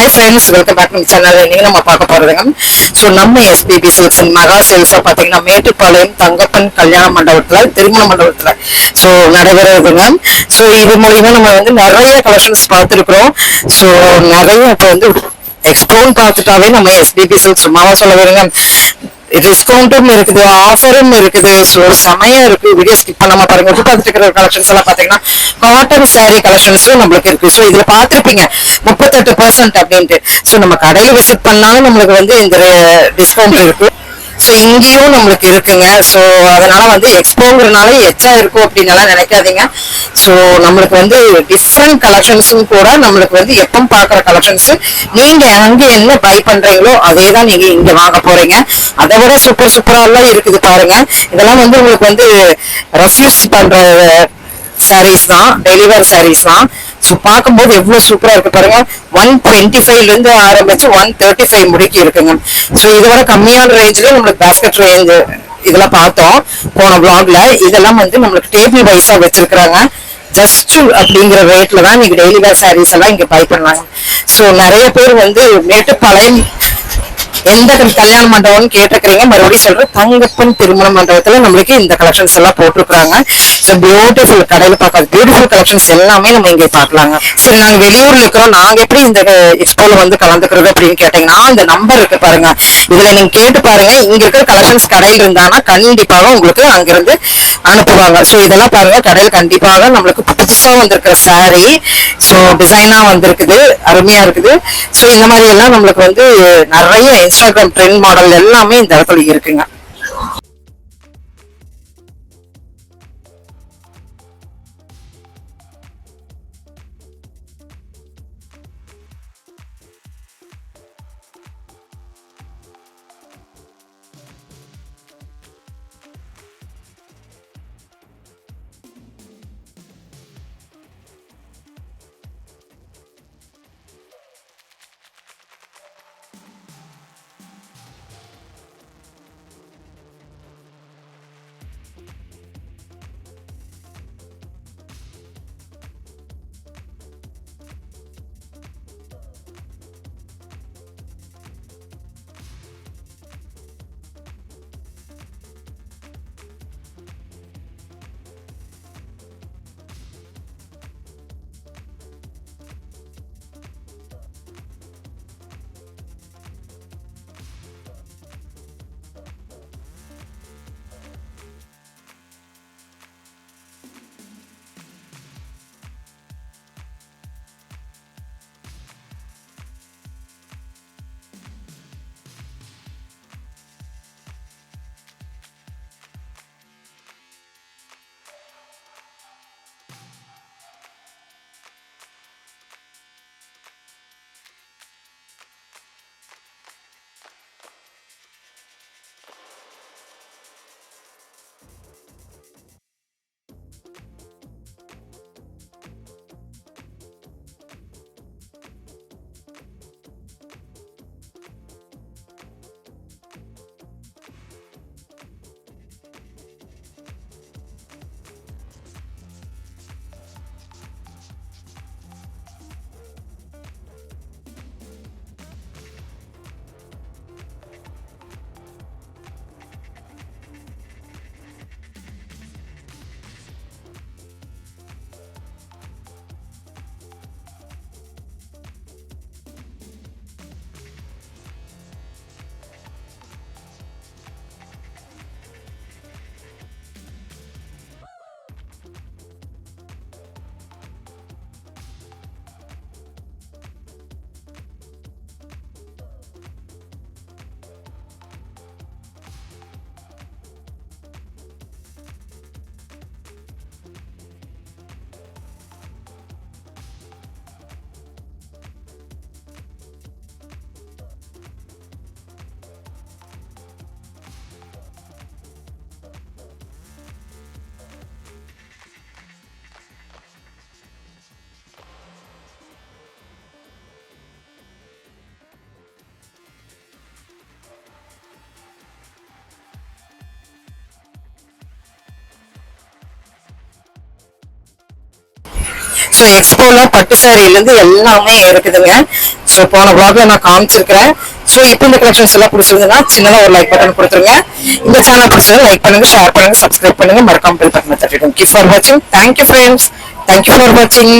Hi friends welcome back நம்ம channel இன்னைக்கு நம்ம பார்க்க போறதுங்க ஸோ நம்ம எஸ்பிபி சில்க்ஸ் மகா சேல்ஸா பார்த்தீங்கன்னா மேட்டுப்பாளையம் தங்கப்பன் கல்யாண மண்டபத்துல திருமண மண்டபத்துல. ஸோ நடைபெறுவதுங்க ஸோ இது மூலியமா நம்ம வந்து நிறைய கலெக்ஷன்ஸ் பார்த்துருக்குறோம். ஸோ நிறைய இப்போ வந்து எக்ஸ்போன் பார்த்துட்டாவே நம்ம எஸ்பிபி சில்க்ஸ் சும்மாவா சொல்ல வருங்க. டிஸ்கவுண்ட்டும் இருக்குது ஆஃபரும் இருக்குது. ஸோ செமையா இருக்கு. வீடியோ ஸ்கிப் பண்ணாம பாருங்க. இப்போ பார்த்துட்டு இருக்கிற கலெக்ஷன்ஸ் எல்லாம் பாத்தீங்கன்னா காட்டன் saree கலெக்ஷன்ஸும் நம்மளுக்கு இருக்கு. ஸோ இதுல பார்த்துருப்பீங்க. முப்பத்தெட்டு பர்சன்ட் அப்படின்ட்டு. ஸோ நம்ம கடையில் விசிட் பண்ணாலும் நம்மளுக்கு வந்து இந்த டிஸ்கவுண்ட் இருக்கு. ஸோ இங்கேயும் நம்மளுக்கு இருக்குங்க. ஸோ அதனால வந்து எக்ஸ்போங்கிறனால எச்சா இருக்கும் அப்படின்னலாம் நினைக்காதீங்க. ஸோ நம்மளுக்கு வந்து டிஃப்ரெண்ட் கலெக்ஷன்ஸும் கூட நம்மளுக்கு வந்து எப்போ பார்க்குற கலெக்ஷன்ஸ் நீங்க அங்கே என்ன பை பண்றீங்களோ அதே தான் நீங்க இங்க வாங்க போறீங்க. அதை விட சூப்பர் சூப்பரா எல்லாம் இருக்குது பாருங்க. இதெல்லாம் வந்து உங்களுக்கு வந்து ரெஃப்யூஸ் பண்ற சாரீஸ் தான் டெலிவர் சாரீஸ் தான். ஸோ பார்க்கும்போது எவ்வளோ சூப்பராக இருக்கு பாருங்க. ஒன் டுவெண்ட்டி ஃபைவ்லேருந்து ஆரம்பிச்சு ஒன் தேர்ட்டி ஃபைவ் முடிக்கி இருக்குங்க. ஸோ இதோட கம்மியான ரேஞ்சில் நம்மளுக்கு பேஸ்கெட் ரேஞ்ச் இதெல்லாம் பார்த்தோம் போன பிளாக்ல இதெல்லாம் வந்து நம்மளுக்கு டேபிள் வைஸா வச்சிருக்கிறாங்க. ஜஸ்ட் அப்படிங்கிற ரேட்ல தான் நீங்க டெய்லி வேர் சாரீஸ் எல்லாம் இங்க பை பண்ணாங்க. ஸோ நிறைய பேர் வந்து மேட்டுப்பாளையம் எந்த கல்யாண மண்டபம்னு கேட்டிருக்கிறீங்க மறுபடியும் சொல்றேன் தங்கப்பன் திருமண மண்டபத்துல நம்மளுக்கு இந்த கலெக்ஷன்ஸ் எல்லாம் போட்டிருக்காங்க ஸோ பியூட்டிஃபுல் கடையில் பார்க்காது பியூட்டிஃபுல் கலெக்ஷன்ஸ் எல்லாமே நம்ம இங்கே பார்க்கலாங்க. சரி நாங்க வெளியூர்ல இருக்கிறோம். நாங்க எப்படி இந்த எக்ஸ்போல வந்து கலந்துக்கிறது அப்படின்னு கேட்டீங்கன்னா இந்த நம்பர் இருக்கு பாருங்க. இதுல நீங்க கேட்டு பாருங்க. இங்க இருக்கிற கலெக்ஷன்ஸ் கடையில் இருந்தாங்கன்னா கண்டிப்பாக உங்களுக்கு அங்கிருந்து அனுப்புவாங்க. ஸோ இதெல்லாம் பாருங்க. கடையில் கண்டிப்பாக நம்மளுக்கு புதுசா வந்திருக்கிற saree. ஸோ டிசைனா வந்திருக்குது. அருமையா இருக்குது. ஸோ இந்த மாதிரி எல்லாம் நம்மளுக்கு வந்து நிறைய இன்ஸ்டாகிராம் ட்ரெண்ட் மாடல் எல்லாமே இந்த இடத்துல இருக்குங்க. ஸோ எக்ஸ்போல பட்டு சாரியிலேருந்து இருந்து எல்லாமே இருக்குதுங்க ஸோ போன பிளாக்ல நான் காமிச்சிருக்கிறேன். ஸோ இப்போ இந்த கலெக்ஷன்ஸ் எல்லாம் பிடிச்சிருந்ததுன்னா சின்னதாக ஒரு லைக் பட்டன் கொடுத்துருங்க. இந்த சேனல் பிடிச்சதை லைக் பண்ணுங்க ஷேர் பண்ணுங்க சப்ஸ்கிரைப் பண்ணுங்க. மறக்காம பில் பட்டனை தட்டிடுங்க. கீப் ஃபார் வாட்சிங் தேங்க்யூ ஃப்ரெண்ட்ஸ் தேங்க்யூ ஃபார் வாட்சிங்